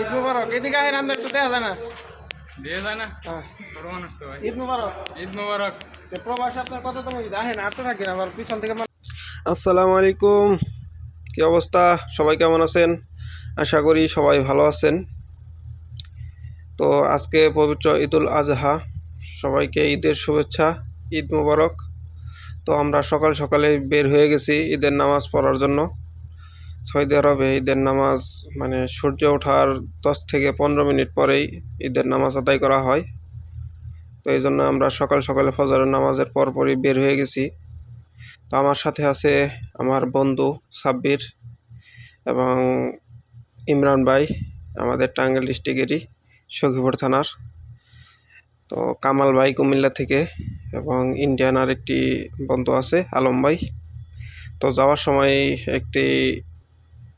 ঈদ মুবারক। এদিকে আহেন আমাদের তো দেখা যায় না? দিয়ে যায় না? হ্যাঁ। ছোট মানুষ তো ভাই। ঈদ মুবারক। ঈদ মোবারক। তো প্রবাস আপনার তোমার ঈদ? আহেন আর তো থাকি না আবার পিছন থেকে আসসালামু আলাইকুম। কি অবস্থা? সবাই কেমন আছেন? আশা করি সবাই ভালো আছেন। তো আজকে পবিত্র ঈদুল আজহা। সবাইকে ঈদের শুভেচ্ছা ঈদ মুবারক। তো আমরা সকাল সকালে বের হয়ে গেছি ঈদের নামাজ পড়ার জন্য। সৌদি আরবে ঈদের নামাজ মানে সূর্য ওঠার দশ থেকে পনেরো মিনিট পরেই ঈদের নামাজ আদায় করা হয়। তো এই জন্য আমরা সকাল সকালে ফজরের নামাজের পরপরই বের হয়ে গেছি। তো আমার সাথে আছে আমার বন্ধু সাব্বির এবং ইমরান ভাই, আমাদের টাঙ্গাইল ডিস্ট্রিক্টেরই সখীপুর থানার। তো কামাল ভাই কুমিল্লা থেকে এবং ইন্ডিয়ান আরেকটি বন্ধু আছে, আলম ভাই। তো যাওয়ার সময় একটি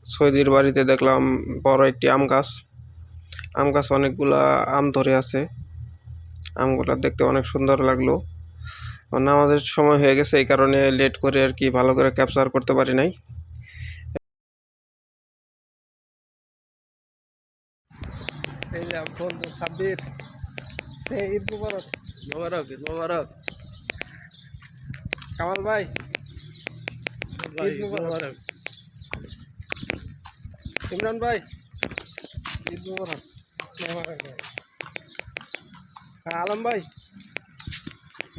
সৈদির বাড়িতে দেখলাম বড় একটি আম গাছ। আম গাছ অনেকগুলা আম ধরে আছে। আমগুলা দেখতে অনেক সুন্দর লাগল। নামাজের সময় হয়ে গেছে এই কারণে লেট করে আর কি ভালো করে ক্যাপচার করতে পারি নাই। এই যে বন্ধু সাব্বির সে ঈদ মুবারক। মোবারক মোবারক। কামাল ভাই ঈদ মুবারক। ইমরান ভাই। আলম ভাই।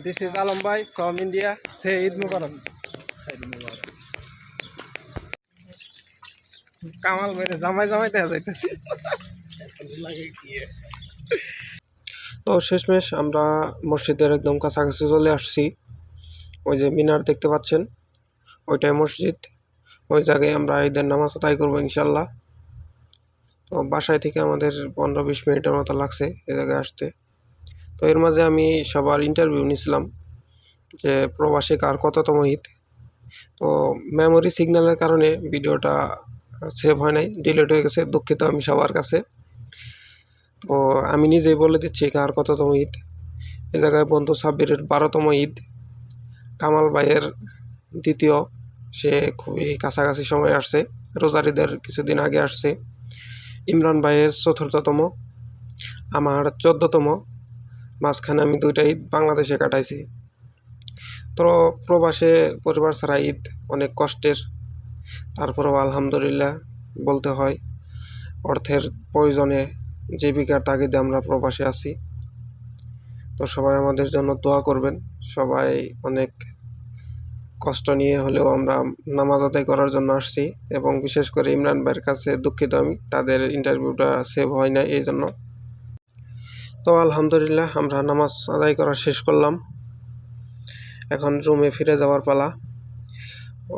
দিস ইজ আলম ভাই ফ্রম ইন্ডিয়া সে ঈদ মুবারক। কামাল ভাই জামাই জামাই দেখা যাইতেছি। তো শেষমেশ আমরা মসজিদের একদম কাছাকাছি চলে আসছি। ওই যে মিনার দেখতে পাচ্ছেন, ওইটাই মসজিদ। ওই জায়গায় আমরা ঈদের নামাজ আদায় করব ইনশাল্লাহ তো বাসায় থেকে আমাদের পনেরো বিশ মিনিটের মতো লাগছে এ জায়গায় আসতে। তো এর মাঝে আমি সবার ইন্টারভিউ নিছিলাম যে প্রবাসী কার কততম ঈদ তো মেমোরি সিগন্যালের কারণে ভিডিওটা সেভ হয় নাই ডিলিট হয়ে গেছে, দুঃখিত আমি সবার কাছে। তো আমি নিজেই বলে দিচ্ছি কার কততম ঈদ এ জায়গায় বন্ধু সাব্বিরের বারোতম ঈদ কামাল ভাইয়ের দ্বিতীয়। সে খুবই কাছাকাছি সময় আসছে। রোজারিদের কিছুদিন আগে আসছে। ইমরান ভাইয়ের চতুর্থতম, আমার চোদ্দতম, মাঝখানে আমি দুইটা ঈদ বাংলাদেশে কাটাইছি। তো প্রবাসে পরিবার ছাড়া ঈদ অনেক কষ্টের, তারপরেও আলহামদুলিল্লাহ বলতে হয়, অর্থের প্রয়োজনে জীবিকার তাগিদে আমরা প্রবাসে আছি। তো সবাই আমাদের জন্য দোয়া করবেন, সবাই অনেক কষ্ট নিয়ে হলেও আমরা নামাজ আদায় করার জন্য আসছি এবং বিশেষ করে ইমরান ভাইয়ের কাছে দুঃখিত আমি, তাদের ইন্টারভিউটা সেভ হয় না এই জন্য তো আলহামদুলিল্লাহ আমরা নামাজ আদায় করা শেষ করলাম। এখন রুমে ফিরে যাওয়ার পালা।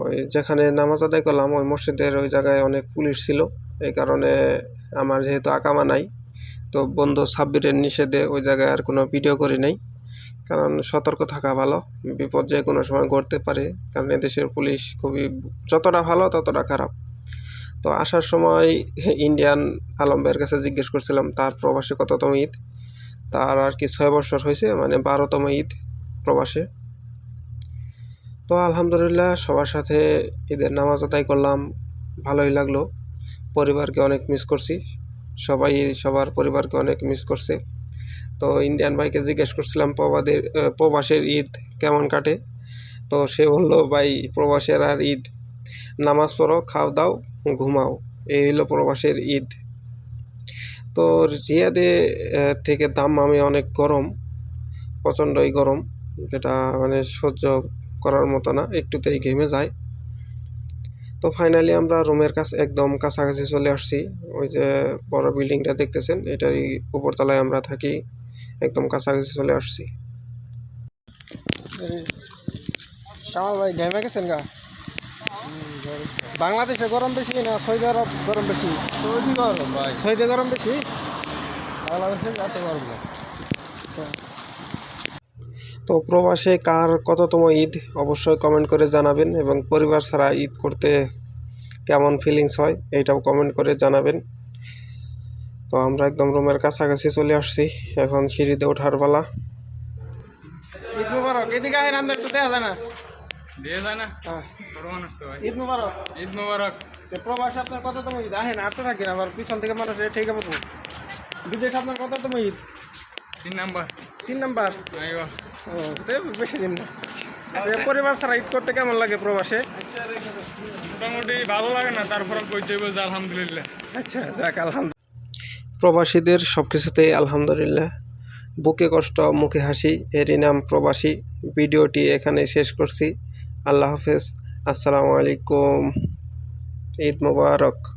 ওই যেখানে নামাজ আদায় করলাম, ওই মসজিদের ওই জায়গায় অনেক পুলিশ ছিল। এই কারণে আমার যেহেতু আকামা নাই, তো বন্ধু সাব্বিরের নিষেধে ওই জায়গায় আর কোনো ভিডিও করি নাই। কারণ সতর্ক থাকা ভালো, বিপদ যে কোনো সময় ঘটতে পারে, কারণ এদেশের পুলিশ খুবই যতটা ভালো ততটা খারাপ। তো আসার সময় ইন্ডিয়ান আলম ভাইয়ের কাছে জিজ্ঞেস করছিলাম, তার প্রবাসে কততম ঈদ? তার আর কি ছয় বছর হয়েছে মানে বারোতম ঈদ প্রবাসে। তো আলহামদুলিল্লাহ সবার সাথে ঈদের নামাজ আদায় করলাম, ভালোই লাগল। পরিবারকে অনেক মিস করছি, সবাই সবার পরিবারকে অনেক মিস করছে। তো ইন্ডিয়ান ভাইকে জিজ্ঞেস করছিলাম, প্রবাদের প্রবাসের ঈদ কেমন কাটে? তো সে বলল, ভাই, প্রবাসের আর ঈদ। নামাজ পড়ো, খাও দাও, ঘুমাও। এই হলো প্রবাসের ঈদ। তো রিয়াদে থেকে দাম্মামে অনেক গরম, প্রচণ্ডই গরম, যেটা মানে সহ্য করার মতো না, একটুতেই ঘেমে যায়। তো ফাইনালি আমরা রুমের কাছে, একদম কাছাকাছি চলে আসছি। ওই যে বড় বিল্ডিংটা দেখতেছেন, এটারই উপরতলায় আমরা থাকি। একদম কাছাকাছি চলে আসছি। কামাল ভাই ঘেমে গেছেন গা? বাংলাদেশে গরম বেশি না সৌদি আরব গরম বেশি? সৌদি গরম ভাই। সৌদি গরম বেশি? বাংলাদেশে এত গরম না। আচ্ছা। তো প্রবাসে কার কততম ঈদ অবশ্যই কমেন্ট করে জানাবেন এবং পরিবার ছাড়া ঈদ করতে কেমন ফিলিংস হয় এইটাও কমেন্ট করে জানাবেন। তো আমরা একদম রুমের কাছাকাছি চলে আসছি। এখন সিঁড়িতে ওঠার পালা। ঈদ মুবারক। এদিকে আহেন আমাদের তো দেখা যায় না? দিয়ে যায় না। হ্যাঁ। ছোট মানুষ তো ভাই। ঈদ মুবারক। ঈদ মোবারক। তো প্রবাসে আপনার কততম ঈদ। আহেন আটটা থাকেন আবার পিছন থেকে মানুষ ঠিক আছে বিদেশে আপনার কততম ঈদ। তিন নাম্বার। তিন নাম্বার? ও তো বেশি দিন না। তো পরিবার ছাড়া ঈদ করতে কেমন লাগে প্রবাসে? মোটামুটি ভালো লাগে না তারপর কইতে হইব আলহামদুলিল্লাহ। আচ্ছা যাক আলহামদুলিল্লাহ। প্রবাসীদের সব কিছুতেই আলহামদুলিল্লাহ। বুকে কষ্ট, মুখে হাসি, এরই নাম প্রবাসী। ভিডিওটি এখানে শেষ করছি। আল্লাহ হাফেজ। আসসালামু আলাইকুম। ঈদ মুবারক।